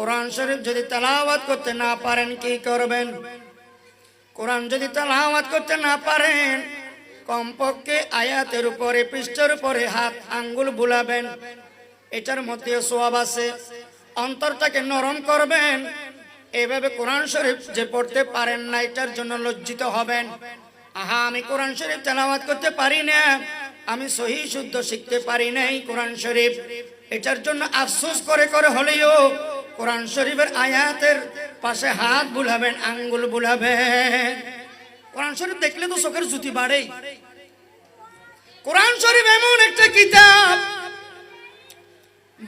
কোরআন শরীফ যদি তেলাওয়াত করতে না পারেন, কি করবেন? কোরআন যদি তেলাওয়াত করতে না পারেন, কমপক্ষে আয়াতের উপরে, পৃষ্ঠের উপরে হাত, আঙ্গুল বুলাবেন। এটার মধ্যে সোয়াব আছে। অন্তরটাকে নরম করবেন। এভাবে কোরআন শরীফ যে পড়তে পারেন না, এটার জন্য লজ্জিত হবেন। আহা, আমি কোরআন শরীফ তেলাওয়াত করতে পারি না। আমি সহি শুদ্ধ শিখতে পারি নাই কোরআন শরীফ। এটার জন্য আফসোস করে করে হলেও কোরআন শরীফের আয়াতের পাশে হাত বুলাবেন, আঙ্গুল বুলাবেন। কোরআন শরীফ দেখলে তো চোখের জুতি বাড়ে কোরআন শরীফ এমন একটা কিতাব,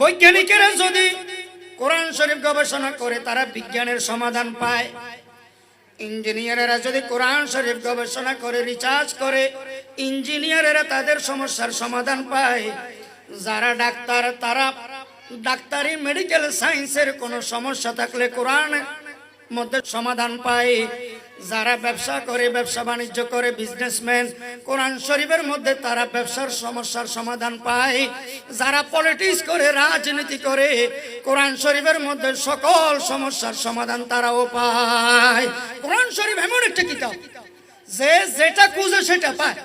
বৈজ্ঞানিকেরা যদি কোরআন শরীফ গবেষণা করে, তারা বিজ্ঞানের সমাধান পায়। ইঞ্জিনিয়ারেরা যদি কোরআন শরীফ গবেষণা করে রিসার্চ করে, ইঞ্জিনিয়ারেরা তাদের সমস্যার সমাধান পায়। যারা ডাক্তার, তারা ডাক্তারি মেডিকেল সায়েন্সের কোনো সমস্যা থাকলে কোরআন মধ্যে সমাধান পায়। যারা ব্যবসা করে, ব্যবসা বাণিজ্য করে বিজনেসম্যান কোরআন শরীফের মধ্যে তারা ব্যবসার সমস্যার সমাধান পায়। যারা পলিটিক্স করে, রাজনীতি করে, কোরআন শরীফের মধ্যে সকল সমস্যার সমাধান তারাও পায়। কোরআন শরীফ এমন একটা কিতাব, যে যেটা খুঁজে সেটা পায়।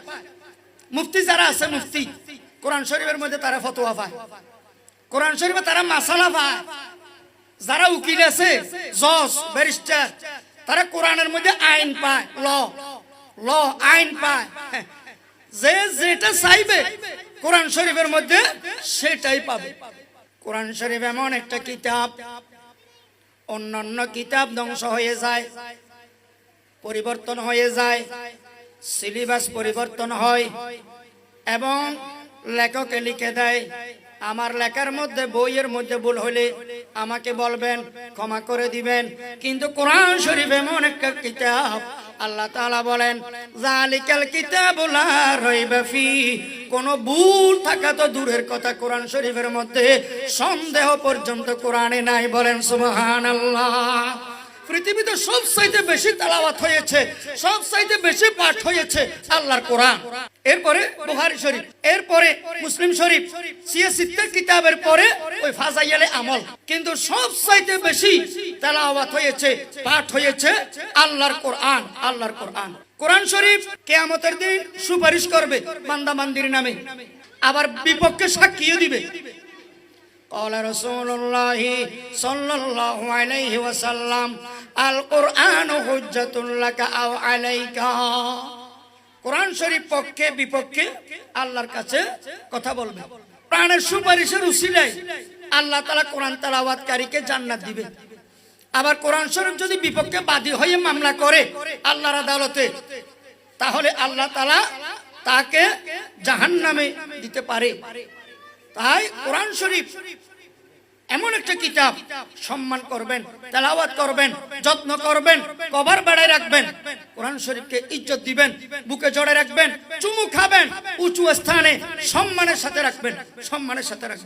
মুফতি যারা আছে, মুফতি, কোরআন শরীফের মধ্যে তারা ফতোয়া পায়। কোরআন শরীফে তারা মাসালা যারা উকিল আছে, জজ, ব্যারিস্টার, তারা কোরআনের মধ্যে আইন পায়, ল ল, আইন পায়। যে যেটা চাইবে, কোরআন শরীফের মধ্যে সেটাই পাবে। কোরআন শরীফ এমন একটা কিতাব, অন্যান্য কিতাব ধ্বংস হয়ে যায়, পরিবর্তন হয়ে যায়, সিলেবাস পরিবর্তন হয়, এবং লেখকে লিখে দেয় আমার লেখার মধ্যে, বইয়ের মধ্যে ভুল হলে আমাকে বলবেন, ক্ষমা করে দিবেন। কিন্তু কোরআন শরীফ এমন একটা কিতাব, আল্লাহ তাআলা বলেন জালিকাল কিতাবুল রাইবা ফি। কোন ভুল থাকা তো দূরের কথা, কোরআন শরীফের মধ্যে সন্দেহ পর্যন্ত কোরআনে নাই বলেন, সুবহানাল্লাহ। পৃথিবীতে সব চাইতে বেশি তালাওয়াত হয়েছে সব চাইতে বেশি পাঠ হয়েছে আল্লাহর কোরআন এরপরে বুহারি শরীফ এরপরে মুসলিম শরীফ সিয়াসিত্তের কিতাবের পরে ওই ফাজাইয়ালে আমল কিন্তু সব চাইতে বেশি তালাওয়াত হয়েছে পাঠ হয়েছে আল্লাহর কোরআন আল্লাহর কোরআন কোরআন শরীফ কেয়ামতের দিন সুপারিশ করবে বান্দা মান্দির নামে আবার বিপক্ষে সাক্ষীও দিবে قال رسول الله صلى الله عليه وسلم আল কোরআন হজ্জাতুল্লাকা আও আলাইকা। কোরআন শরীফ পক্ষে, বিপক্ষে আল্লাহর কাছে কথা বলবে। প্রাণের সুপারিশের উসিলায় আল্লাহ তালা কোরআন তালাওয়াতকারীকে জান্নাত দিবে। আবার কোরআন শরীফ যদি বিপক্ষে বাদী হয়ে মামলা করে আল্লাহর আদালতে, তাহলে আল্লাহ তালা তাকে জাহান নামে দিতে পারে। তাই কোরআন শরীফ এমন একটা কিতাব সম্মান করবেন, তেলাওয়াত করবেন, যত্ন করবেন, কভার বেড়ায় রাখবেন, কোরআন শরীফকে ইজ্জত দিবেন, বুকে জড়ে রাখবেন, চুমু খাবেন, উঁচু স্থানে সম্মানের সাথে রাখবেন, সম্মানের সাথে রাখবেন।